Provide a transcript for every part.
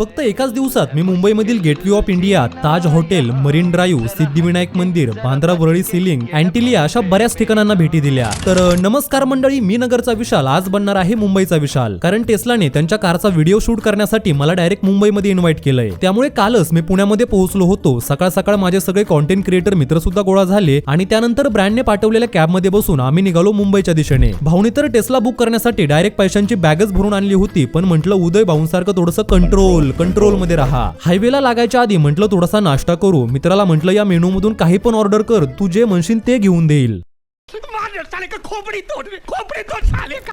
फक्त एकाच दिवसात मी मुंबईमधील Gateway of India Taj hotel Marine Drive Siddhivinayak मंदिर बांद्रा वरळी सिलिंग अँटिलिया अशा बऱ्याच ठिकाणांना भेटी दिल्या. तर नमस्कार मंडळी मी नगरचा विशाल. आज बनणार आहे मुंबईचा विशाल. कारण टेस्लाने त्यांच्या कारचा व्हिडिओ शूट करण्यासाठी मला डायरेक्ट मुंबईमध्ये इन्व्हाइट केलंय. त्यामुळे कालच मी पुण्यामध्ये पोहोचलो होतो. सकाळ सकाळ माझे सगळे कॉन्टेंट क्रिएटर मित्र सुद्धा गोळा झाले आणि त्यानंतर ब्रँडने पाठवलेल्या कॅबमध्ये बसून आम्ही निघालो मुंबईच्या दिशेने. भाऊनी तर टेस्ला बुक करण्यासाठी डायरेक्ट पैशांची बॅगच भरून आणली होती पण म्हटलं उदय भाऊंसारखं थोडंसं कंट्रोल कंट्रोलमध्ये राहा. हायवेला लागायच्या आधी म्हटलं थोडासा नाश्ता करू. मित्राला म्हटलं या मेनू मधून काही पण ऑर्डर कर. तू जे म्हणशील ते घेऊन देईल.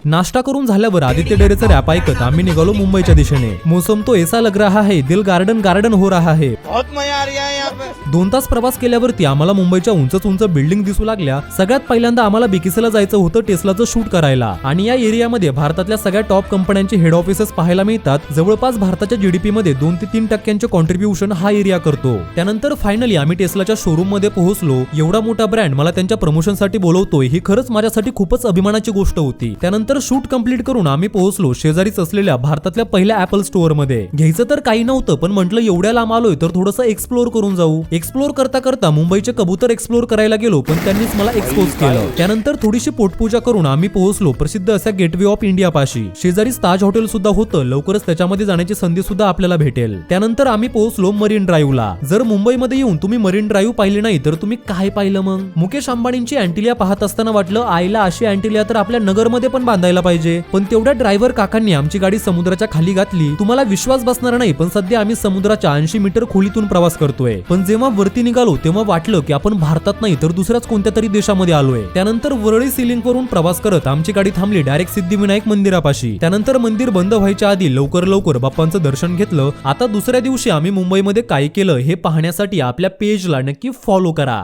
नाश्ता करून झाल्यावर आदित्य डेरेचं रॅप ऐकत आम्ही निघालो मुंबईच्या दिशेने. मोसम तो ऐसा लग रहा है दिल गार्डन गार्डन हो रहा है. दोन तास प्रवास केल्यावरती आम्हाला मुंबईच्या उंच उंच बिल्डिंग दिसू लागल्या. सगळ्यात पहिल्यांदा आम्हाला बिकिसीला जायचं होतं टेस्लाचं शूट करायला. आणि या एरियामध्ये भारतातल्या सगळ्या टॉप कंपन्यांचे हेड ऑफिसेस पाहायला मिळतात. जवळपास भारताच्या जीडीपी मध्ये दोन ते तीन टक्क्यांचे कॉन्ट्रीब्युशन हा एरिया करतो. त्यानंतर फायनली आम्ही टेस्लाच्या शोरूममध्ये पोहोचलो. एवढा मोठा ब्रँड मला त्यांच्या प्रमोशनसाठी बोलवतोय ही खरंच माझ्यासाठी खूपच अभिमानाची गोष्ट होती. त्यानंतर शूट कंप्लीट करून आम्ही पोहोचलो शेजारीच असलेल्या भारतातल्या पहिल्या ऍपल स्टोअरमध्ये घ्यायचं तर काही नव्हतं पण म्हटलं एवढ्या लांब आलोय तर थोडंसं एक्सप्लोर करून जाऊ. एक्सप्लोर करता करता मुंबईचे कबूतर एक्सप्लोर करायला गेलो पण त्यांनीच मला एक्सपोज केलं. त्यानंतर थोडीशी पोटपूजा करून आम्ही पोहोचलो प्रसिद्ध अशा गेटवे ऑफ इंडिया पाशी शेजारीच ताज हॉटेल सुद्धा होतं लवकरच त्याच्यामध्ये जाण्याची संधी सुद्धा आपल्याला भेटेल. त्यानंतर आम्ही पोहोचलो मरीन ड्राईव्हला जर मुंबईमध्ये येऊन तुम्ही मरीन ड्राईव्ह पाहिली नाही तर तुम्ही काय पाहिलं मग? मुकेश अंबानींची अँटिलिया पाहत असताना वाटलं आईला अशी अँटिलिया तर आपल्या नगरमध्ये पण बांधायला पाहिजे. पण तेवढ्या ड्रायव्हर काकांनी आमची गाडी समुद्राच्या खाली घातली. तुम्हाला विश्वास बसणार नाही पण सध्या आम्ही समुद्राच्या ऐंशी मीटर खोलीतून प्रवास करतोय. पण जेव्हा वरती निघालो तेव्हा वाटलं की आपण भारतात नाही तर दुसऱ्याच कोणत्या तरी देशामध्ये आलोय. त्यानंतर वरळी सिलिंग वरून प्रवास करत आमची गाडी थांबली डायरेक्ट सिद्धिविनायक मंदिरापाशी. त्यानंतर मंदिर बंद व्हायच्या आधी लवकर लवकर बाप्पांचं दर्शन घेतलं. आता दुसऱ्या दिवशी आम्ही मुंबईमध्ये काय केलं हे पाहण्यासाठी आपल्या पेजला नक्की फॉलो करा.